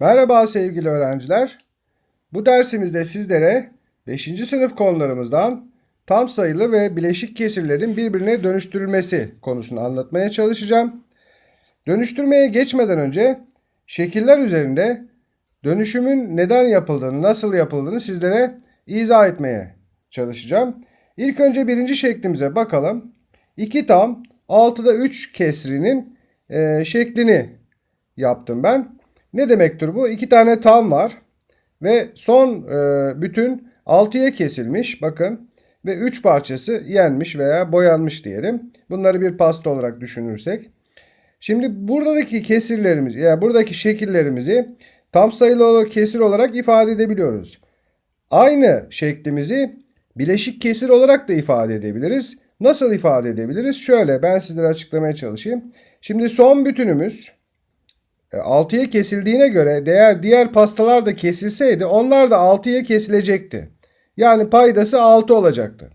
Merhaba sevgili öğrenciler. Bu dersimizde sizlere 5. sınıf konularımızdan tam sayılı ve bileşik kesirlerin birbirine dönüştürülmesi konusunu anlatmaya çalışacağım. Dönüştürmeye geçmeden önce şekiller üzerinde dönüşümün neden yapıldığını, nasıl yapıldığını sizlere izah etmeye çalışacağım. İlk önce birinci şeklimize bakalım. 2 tam 6'da 3 kesrinin e, şeklini yaptım ben. Ne demektir bu? İki tane tam var ve son e, bütün 6'ya kesilmiş. Bakın ve 3 parçası yenmiş veya boyanmış diyelim. Bunları bir pasta olarak düşünürsek. Şimdi buradaki kesirlerimiz yani buradaki şekillerimizi tam sayılı kesir olarak ifade edebiliyoruz. Aynı şeklimizi bileşik kesir olarak da ifade edebiliriz. Nasıl ifade edebiliriz? Şöyle ben sizlere açıklamaya çalışayım. Şimdi son bütünümüz 6'ya kesildiğine göre değer diğer pastalar da kesilseydi onlar da 6'ya kesilecekti. Yani paydası 6 olacaktı.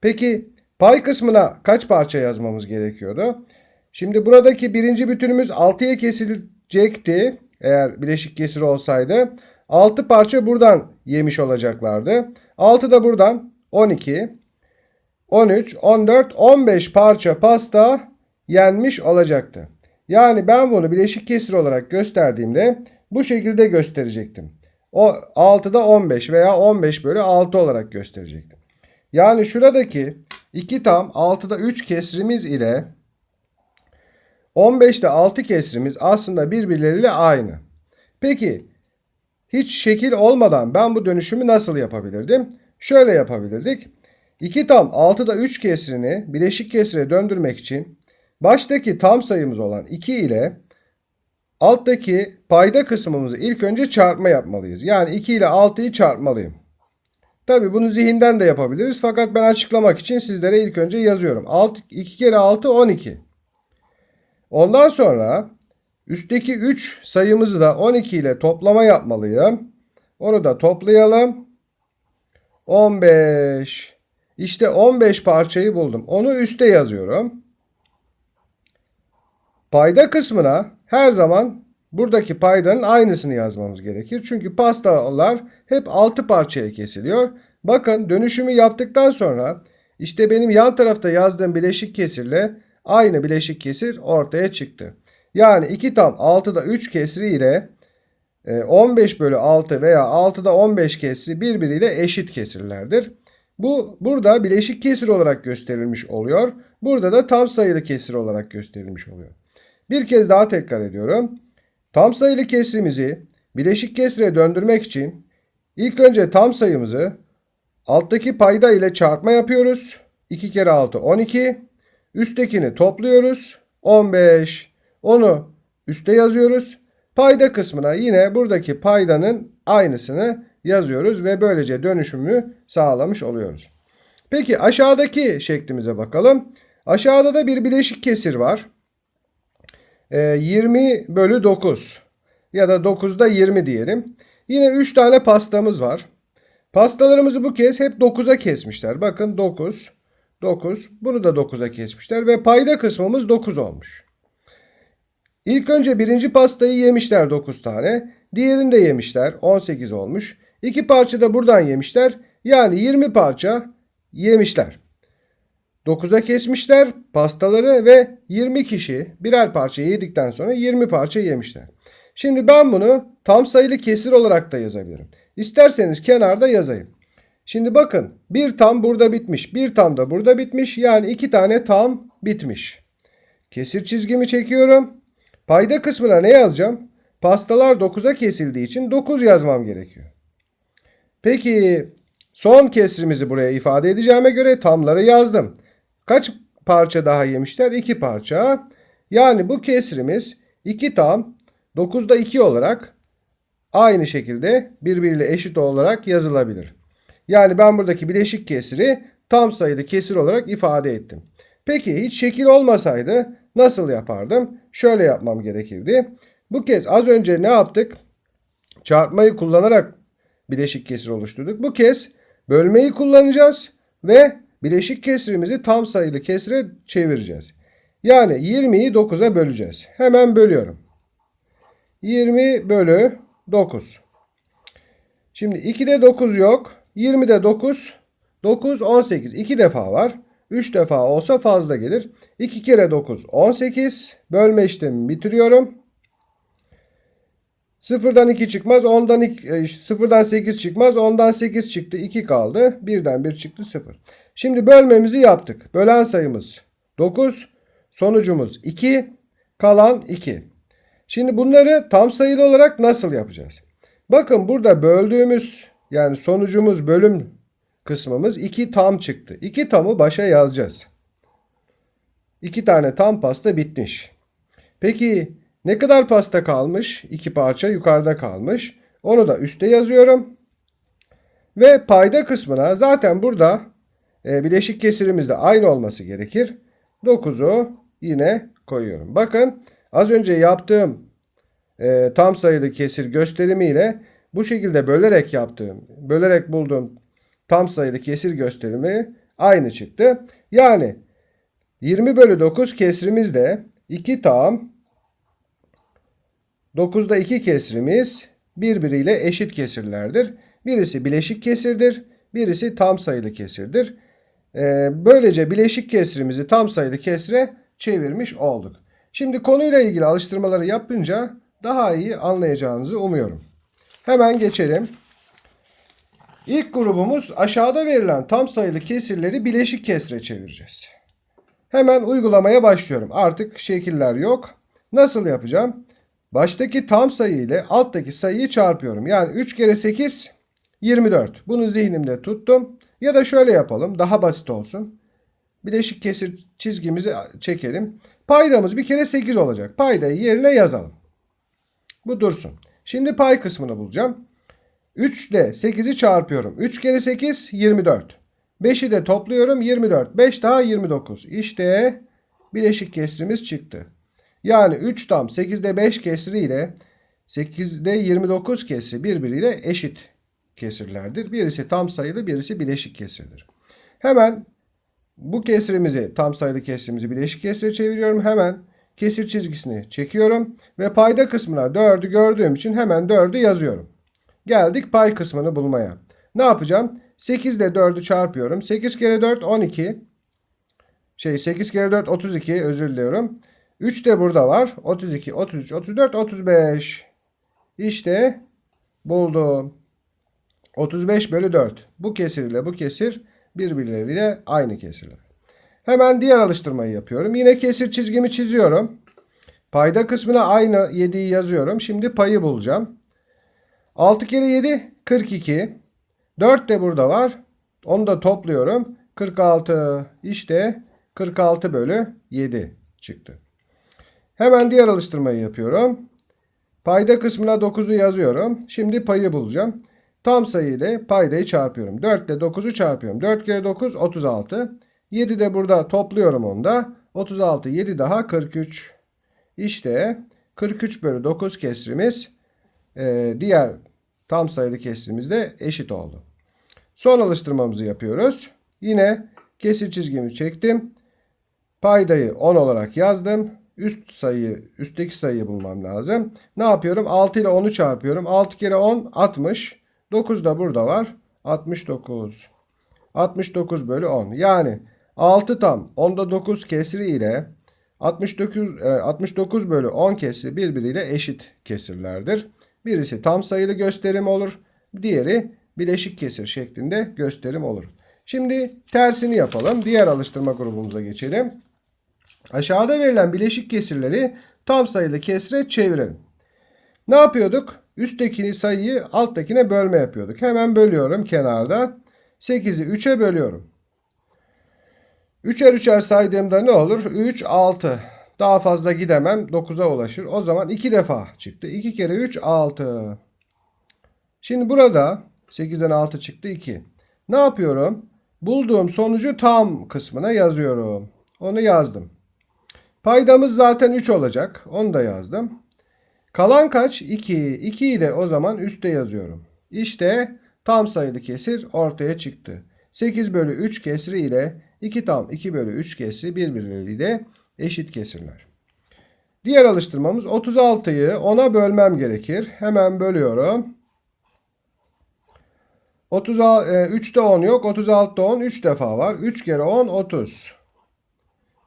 Peki pay kısmına kaç parça yazmamız gerekiyordu? Şimdi buradaki birinci bütünümüz 6'ya kesilecekti. Eğer bileşik kesir olsaydı 6 parça buradan yemiş olacaklardı. 6 da buradan 12, 13, 14, 15 parça pasta yenmiş olacaktı. Yani ben bunu bileşik kesir olarak gösterdiğimde bu şekilde gösterecektim. O 6'da 15 veya 15 bölü 6 olarak gösterecektim. Yani şuradaki 2 tam 6'da 3 kesrimiz ile 15'te 6 kesrimiz aslında birbirleriyle aynı. Peki hiç şekil olmadan ben bu dönüşümü nasıl yapabilirdim? Şöyle yapabilirdik. 2 tam 6'da 3 kesrini bileşik kesire döndürmek için baştaki tam sayımız olan 2 ile alttaki payda kısmımızı ilk önce çarpma yapmalıyız. Yani 2 ile 6'yı çarpmalıyım. Tabi bunu zihinden de yapabiliriz. Fakat ben açıklamak için sizlere ilk önce yazıyorum. 6, 2 kere 6 12. Ondan sonra üstteki 3 sayımızı da 12 ile toplama yapmalıyım. Onu da toplayalım. 15. İşte 15 parçayı buldum. Onu üste yazıyorum. Payda kısmına her zaman buradaki paydanın aynısını yazmamız gerekir. Çünkü pastalar hep 6 parçaya kesiliyor. Bakın dönüşümü yaptıktan sonra işte benim yan tarafta yazdığım bileşik kesirle aynı bileşik kesir ortaya çıktı. Yani 2 tam 6'da 3 kesri ile 15 bölü 6 veya 6'da 15 kesri birbiriyle eşit kesirlerdir. Bu burada bileşik kesir olarak gösterilmiş oluyor. Burada da tam sayılı kesir olarak gösterilmiş oluyor. Bir kez daha tekrar ediyorum. Tam sayılı kesrimizi bileşik kesire döndürmek için ilk önce tam sayımızı alttaki payda ile çarpma yapıyoruz. 2 kere 6 12. Üsttekini topluyoruz. 15. Onu üste yazıyoruz. Payda kısmına yine buradaki paydanın aynısını yazıyoruz ve böylece dönüşümü sağlamış oluyoruz. Peki aşağıdaki şeklimize bakalım. Aşağıda da bir bileşik kesir var. 20 bölü 9 ya da 9'da 20 diyelim. Yine 3 tane pastamız var. Pastalarımızı bu kez hep 9'a kesmişler. Bakın 9, 9. Bunu da 9'a kesmişler ve payda kısmımız 9 olmuş. İlk önce birinci pastayı yemişler 9 tane. Diğerini de yemişler 18 olmuş. İki parça da buradan yemişler. Yani 20 parça yemişler. 9'a kesmişler pastaları ve 20 kişi birer parça yedikten sonra 20 parça yemişler. Şimdi ben bunu tam sayılı kesir olarak da yazabilirim. İsterseniz kenarda yazayım. Şimdi bakın bir tam burada bitmiş. Bir tam da burada bitmiş. Yani iki tane tam bitmiş. Kesir çizgimi çekiyorum. Payda kısmına ne yazacağım? Pastalar 9'a kesildiği için 9 yazmam gerekiyor. Peki son kesrimizi buraya ifade edeceğime göre tamları yazdım. Kaç parça daha yemişler? 2 parça. Yani bu kesrimiz 2 tam 9'da 2 olarak aynı şekilde birbiriyle eşit olarak yazılabilir. Yani ben buradaki bileşik kesiri tam sayılı kesir olarak ifade ettim. Peki hiç şekil olmasaydı nasıl yapardım? Şöyle yapmam gerekirdi. Bu kez az önce ne yaptık? Çarpmayı kullanarak bileşik kesir oluşturduk. Bu kez bölmeyi kullanacağız ve bileşik kesrimizi tam sayılı kesre çevireceğiz. Yani 20'yi 9'a böleceğiz. Hemen bölüyorum. 20 bölü 9. Şimdi 2'de 9 yok. 20'de 9. 9 18. 2 defa var. 3 defa olsa fazla gelir. 2 kere 9 18. Bölme işlemi bitiriyorum. Sıfırdan 2 çıkmaz. 10'dan 2, sıfırdan 8 çıkmaz. 10'dan 8 çıktı. 2 kaldı. 1'den 1 çıktı 0. Şimdi bölmemizi yaptık. Bölen sayımız 9. Sonucumuz 2. Kalan 2. Şimdi bunları tam sayılı olarak nasıl yapacağız? Bakın burada böldüğümüz yani sonucumuz bölüm kısmımız 2 tam çıktı. 2 tamı başa yazacağız. 2 tane tam pasta bitmiş. Peki ne kadar pasta kalmış? 2 parça yukarıda kalmış. Onu da üste yazıyorum. Ve payda kısmına zaten burada e, bileşik kesirimiz de aynı olması gerekir. 9'u yine koyuyorum. Bakın az önce yaptığım e, tam sayılı kesir gösterimiyle bu şekilde bölerek yaptığım, bölerek bulduğum tam sayılı kesir gösterimi aynı çıktı. Yani 20 bölü 9 kesrimiz de 2 tam 9'da 2 kesrimiz birbiriyle eşit kesirlerdir. Birisi bileşik kesirdir, birisi tam sayılı kesirdir. Ee, böylece bileşik kesrimizi tam sayılı kesre çevirmiş olduk. Şimdi konuyla ilgili alıştırmaları yapınca daha iyi anlayacağınızı umuyorum. Hemen geçelim. İlk grubumuz aşağıda verilen tam sayılı kesirleri bileşik kesre çevireceğiz. Hemen uygulamaya başlıyorum. Artık şekiller yok. Nasıl yapacağım? Baştaki tam sayı ile alttaki sayıyı çarpıyorum. Yani 3 kere 8 24. Bunu zihnimde tuttum. Ya da şöyle yapalım. Daha basit olsun. Bileşik kesir çizgimizi çekelim. Paydamız bir kere 8 olacak. Paydayı yerine yazalım. Bu dursun. Şimdi pay kısmını bulacağım. 3 ile 8'i çarpıyorum. 3 kere 8 24. 5'i de topluyorum 24. 5 daha 29. İşte bileşik kesrimiz çıktı. Yani 3 tam 8'de 5 kesri ile 8'de 29 kesri birbiriyle eşit kesirlerdir. Birisi tam sayılı birisi bileşik kesirdir. Hemen bu kesrimizi tam sayılı kesrimizi bileşik kesire çeviriyorum. Hemen kesir çizgisini çekiyorum ve payda kısmına 4'ü gördüğüm için hemen 4'ü yazıyorum. Geldik pay kısmını bulmaya. Ne yapacağım? 8 ile 4'ü çarpıyorum. 8 kere 4 12. Şey 8 kere 4 32 özür diliyorum. 3 de burada var. 32, 33, 34, 35. İşte buldum. 35 bölü 4. Bu kesir ile bu kesir birbirleriyle aynı kesirler. Hemen diğer alıştırmayı yapıyorum. Yine kesir çizgimi çiziyorum. Payda kısmına aynı 7'yi yazıyorum. Şimdi payı bulacağım. 6 kere 7 42. 4 de burada var. Onu da topluyorum. 46 işte 46 bölü 7 çıktı. Hemen diğer alıştırmayı yapıyorum. Payda kısmına 9'u yazıyorum. Şimdi payı bulacağım. Tam sayı ile paydayı çarpıyorum. 4 ile 9'u çarpıyorum. 4 kere 9 36. 7 de burada topluyorum onu da. 36 7 daha 43. İşte 43 bölü 9 kesrimiz e, diğer tam sayılı kesrimizle eşit oldu. Son alıştırmamızı yapıyoruz. Yine kesir çizgimi çektim. Paydayı 10 olarak yazdım. Üst sayıyı, üstteki sayıyı bulmam lazım. Ne yapıyorum? 6 ile 10'u çarpıyorum. 6 kere 10 60. 9 da burada var. 69. 69 bölü 10. Yani 6 tam 10'da 9 kesri ile 69, 69 bölü 10 kesri birbiriyle eşit kesirlerdir. Birisi tam sayılı gösterim olur. Diğeri bileşik kesir şeklinde gösterim olur. Şimdi tersini yapalım. Diğer alıştırma grubumuza geçelim. Aşağıda verilen bileşik kesirleri tam sayılı kesre çevirelim. Ne yapıyorduk? Üstteki sayıyı alttakine bölme yapıyorduk. Hemen bölüyorum kenarda. 8'i 3'e bölüyorum. 3'er 3'er saydığımda ne olur? 3, 6. Daha fazla gidemem. 9'a ulaşır. O zaman 2 defa çıktı. 2 kere 3, 6. Şimdi burada 8'den 6 çıktı 2. Ne yapıyorum? Bulduğum sonucu tam kısmına yazıyorum. Onu yazdım. Paydamız zaten 3 olacak. Onu da yazdım. Kalan kaç? 2. 2'yi de o zaman üste yazıyorum. İşte tam sayılı kesir ortaya çıktı. 8 bölü 3 kesri ile 2 tam 2 bölü 3 kesri birbirleriyle eşit kesirler. Diğer alıştırmamız 36'yı 10'a bölmem gerekir. Hemen bölüyorum. 30, 3'te 10 yok. 36'da 10 3 defa var. 3 kere 10 30.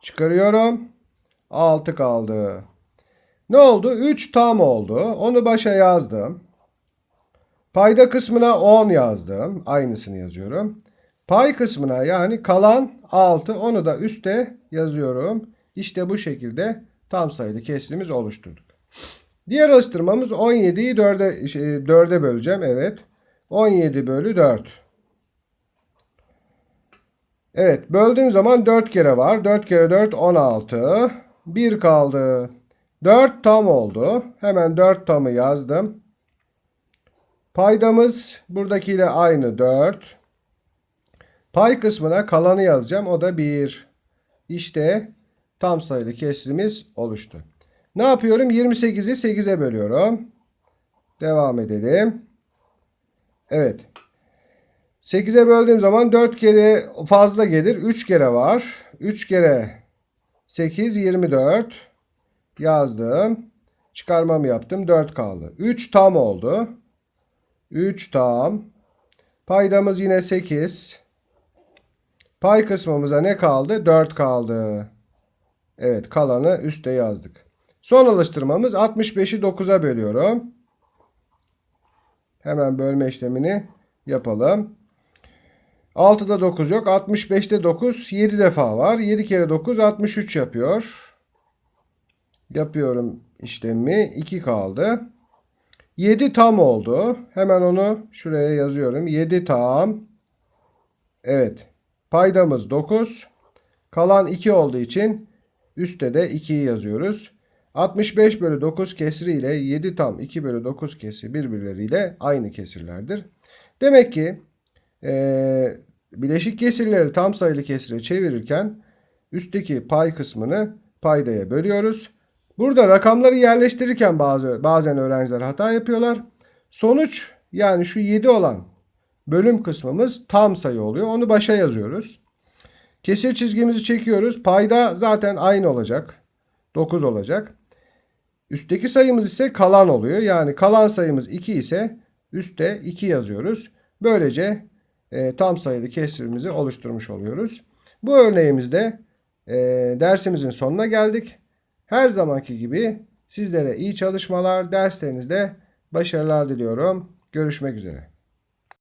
Çıkarıyorum. 6 kaldı. Ne oldu? 3 tam oldu. Onu başa yazdım. Payda kısmına 10 yazdım. Aynısını yazıyorum. Pay kısmına yani kalan 6 onu da üste yazıyorum. İşte bu şekilde tam sayılı kesrimiz oluşturduk. Diğer alıştırmamız 17'yi 4'e şey, 4'e böleceğim. Evet. 17 bölü 4. Evet. Böldüğüm zaman 4 kere var. 4 kere 4 16. 1 kaldı. 4 tam oldu. Hemen 4 tamı yazdım. Paydamız buradakiyle aynı 4. Pay kısmına kalanı yazacağım. O da 1. İşte tam sayılı kesrimiz oluştu. Ne yapıyorum? 28'i 8'e bölüyorum. Devam edelim. Evet. 8'e böldüğüm zaman 4 kere fazla gelir. 3 kere var. 3 kere 8 24 yazdım. Çıkarmamı yaptım. 4 kaldı. 3 tam oldu. 3 tam. Paydamız yine 8. Pay kısmımıza ne kaldı? 4 kaldı. Evet kalanı üste yazdık. Son alıştırmamız 65'i 9'a bölüyorum. Hemen bölme işlemini yapalım. 6'da 9 yok. 65'te 9 7 defa var. 7 kere 9 63 yapıyor. Yapıyorum işlemi. 2 kaldı. 7 tam oldu. Hemen onu şuraya yazıyorum. 7 tam. Evet. Paydamız 9. Kalan 2 olduğu için üstte de 2'yi yazıyoruz. 65 bölü 9 kesri ile 7 tam 2 bölü 9 kesri birbirleriyle aynı kesirlerdir. Demek ki e, bileşik kesirleri tam sayılı kesire çevirirken üstteki pay kısmını paydaya bölüyoruz. Burada rakamları yerleştirirken bazı bazen öğrenciler hata yapıyorlar. Sonuç yani şu 7 olan bölüm kısmımız tam sayı oluyor. Onu başa yazıyoruz. Kesir çizgimizi çekiyoruz. Payda zaten aynı olacak. 9 olacak. Üstteki sayımız ise kalan oluyor. Yani kalan sayımız 2 ise üstte 2 yazıyoruz. Böylece e, tam sayılı kesirimizi oluşturmuş oluyoruz. Bu örneğimizde e, dersimizin sonuna geldik. Her zamanki gibi sizlere iyi çalışmalar, derslerinizde başarılar diliyorum. Görüşmek üzere.